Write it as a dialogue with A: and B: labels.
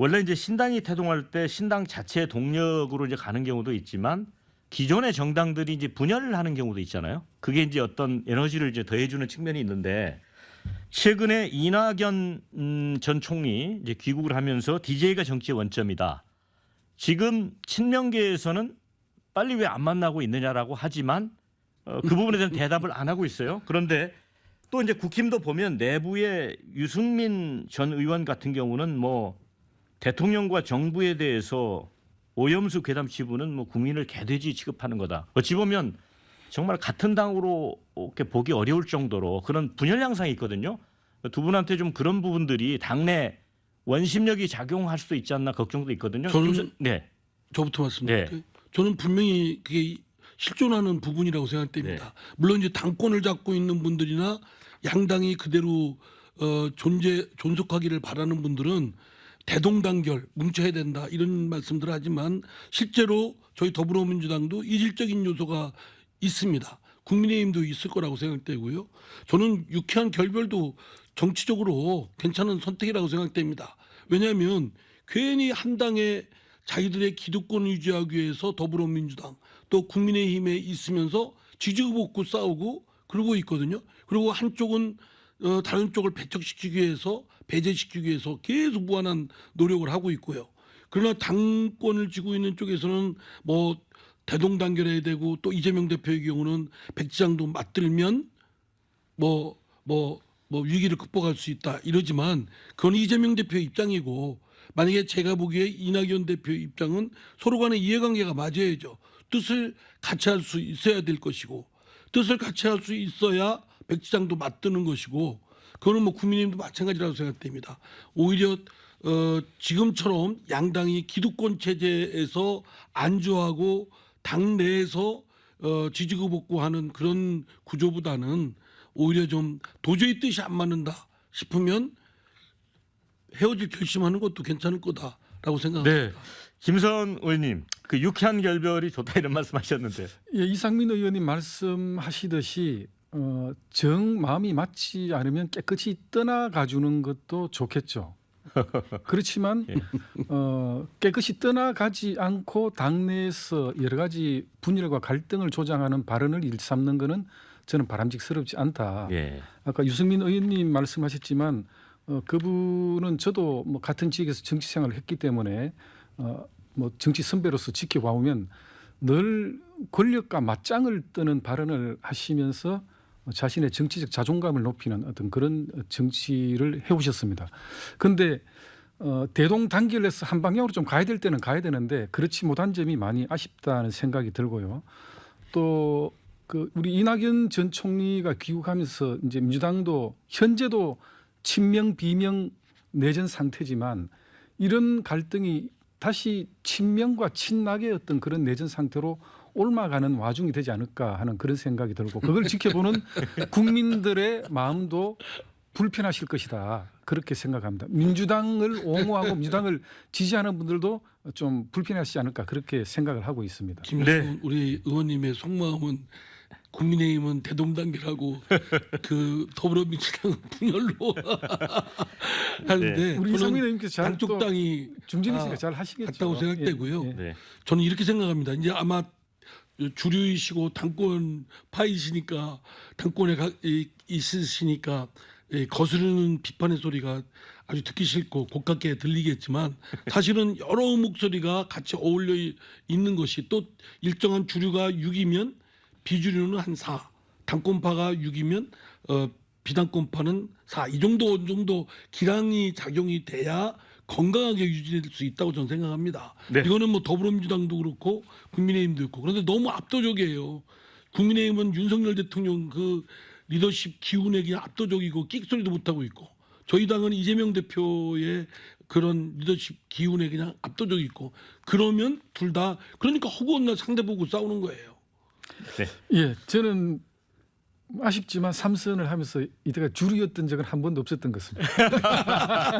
A: 원래 이제 신당이 태동할 때 신당 자체 동력으로 이제 가는 경우도 있지만 기존의 정당들이 이제 분열을 하는 경우도 있잖아요. 그게 이제 어떤 에너지를 이제 더해주는 측면이 있는데 최근에 이낙연 음, 전 총리 이제 귀국을 하면서 DJ가 정치의 원점이다. 지금 친명계에서는 빨리 왜 안 만나고 있느냐라고 하지만 어, 그 부분에 대한 대답을 안 하고 있어요. 그런데 또 이제 국힘도 보면 내부에 유승민 전 의원 같은 경우는 뭐 대통령과 정부에 대해서 오염수 괴담 치부는 뭐 국민을 개돼지 취급하는 거다. 어찌 보면 정말 같은 당으로 이렇게 보기 어려울 정도로 그런 분열 양상이 있거든요. 두 분한테 좀 그런 부분들이 당내 원심력이 작용할 수도 있지 않나 걱정도 있거든요.
B: 저는-
A: 김선- 네.
B: 저부터 말씀드릴게요.
A: 네.
B: 저는 분명히 그게 실존하는 부분이라고 생각됩니다.
A: 네.
B: 물론 이제 당권을 잡고 있는 분들이나 양당이 그대로 어, 존재 존속하기를 바라는 분들은 대동단결 뭉쳐야 된다 이런 말씀들을 하지만 실제로 저희 더불어민주당도 이질적인 요소가 있습니다. 국민의힘도 있을 거라고 생각되고요. 저는 유쾌한 결별도 정치적으로 괜찮은 선택이라고 생각됩니다. 왜냐하면 괜히 한 당의 자기들의 기득권을 유지하기 위해서 더불어민주당 또 국민의힘에 있으면서 지지고 싸우고 그러고 있거든요. 그리고 한쪽은 어, 다른 쪽을 배척시키기 위해서 배제시키기 위해서 계속 무한한 노력을 하고 있고요. 그러나 당권을 쥐고 있는 쪽에서는 뭐 대동단결해야 되고 또 이재명 대표의 경우는 백지장도 맞들면 뭐 뭐 뭐 위기를 극복할 수 있다 이러지만 그건 이재명 대표의 입장이고 만약에 제가 보기에 이낙연 대표의 입장은 서로 간의 이해관계가 맞아야죠. 뜻을 같이 할 수 있어야 될 것이고 뜻을 같이 할 수 있어야 백지장도 맞드는 것이고 그거는 뭐 국민의힘도 마찬가지라고 생각됩니다. 오히려 어, 지금처럼 양당이 기득권 체제에서 안주하고 당 내에서 어, 지지고 복구하는 그런 구조보다는 오히려 좀 도저히 뜻이 안 맞는다 싶으면 헤어질 결심하는 것도 괜찮을 거다라고 생각합니다.
A: 네. 김선 의원님, 그 유쾌한 결별이 좋다 이런 말씀하셨는데.
C: 예, 이상민 의원님 말씀하시듯이 어, 정 마음이 맞지 않으면 깨끗이 떠나가 주는 것도 좋겠죠. 그렇지만
A: 예.
C: 어, 깨끗이 떠나가지 않고 당내에서 여러 가지 분열과 갈등을 조장하는 발언을 일삼는 것은 저는 바람직스럽지 않다.
A: 예.
C: 아까 유승민 의원님 말씀하셨지만 어, 그분은 저도 뭐 같은 지역에서 정치 생활을 했기 때문에 어, 뭐 정치 선배로서 지켜봐 오면 늘 권력과 맞짱을 뜨는 발언을 하시면서 자신의 정치적 자존감을 높이는 어떤 그런 정치를 해오셨습니다. 그런데 어, 대동단결해서 한 방향으로 좀 가야 될 때는 가야 되는데 그렇지 못한 점이 많이 아쉽다는 생각이 들고요. 또 그 우리 이낙연 전 총리가 귀국하면서 이제 민주당도 현재도 친명 비명 내전 상태지만 이런 갈등이 다시 친명과 친낙의 어떤 그런 내전 상태로 옮아가는 와중이 되지 않을까 하는 그런 생각이 들고 그걸 지켜보는 국민들의 마음도 불편하실 것이다 그렇게 생각합니다. 민주당을 옹호하고 민주당을 지지하는 분들도 좀 불편하시지 않을까 그렇게 생각을 하고 있습니다.
B: 김수훈
A: 네.
B: 우리 의원님의 속마음은 국민의힘은 대동단결하고 그 더불어민주당은 분열로 하는데
A: 네.
C: 우리
B: 저는
C: 이상민 의원님께서 잘
B: 양쪽
C: 또
B: 당이
C: 중진이시니까
B: 아,
C: 잘 하시겠죠.
B: 같다고 생각되고요.
C: 예, 예.
A: 네.
B: 저는 이렇게 생각합니다. 이제 아마 주류이시고 당권 파이시니까 당권에 가, 이, 있으시니까 예, 거스르는 비판의 소리가 아주 듣기 싫고 고깝게 들리겠지만 사실은 여러 목소리가 같이 어울려 이- 있는 것이 또 일정한 주류가 6이면 비주류는 한 4, 당권파가 6이면 어, 비당권파는 4. 이 정도 어느 정도 기량이 작용이 돼야 건강하게 유지될 수 있다고 저는 생각합니다.
A: 네.
B: 이거는 뭐 더불어민주당도 그렇고 국민의힘도 그렇고 그런데 너무 압도적이에요. 국민의힘은 윤석열 대통령 그 리더십 기운에 그냥 압도적이고 끽소리도 못하고 있고 저희 당은 이재명 대표의 그런 리더십 기운에 그냥 압도적이 있고 그러면 둘 다 그러니까 허구한 날 상대 보고 싸우는 거예요.
C: 예, 저는 아쉽지만 삼선을 하면서 이때가 주류였던 적은 한 번도 없었던 것 같습니다.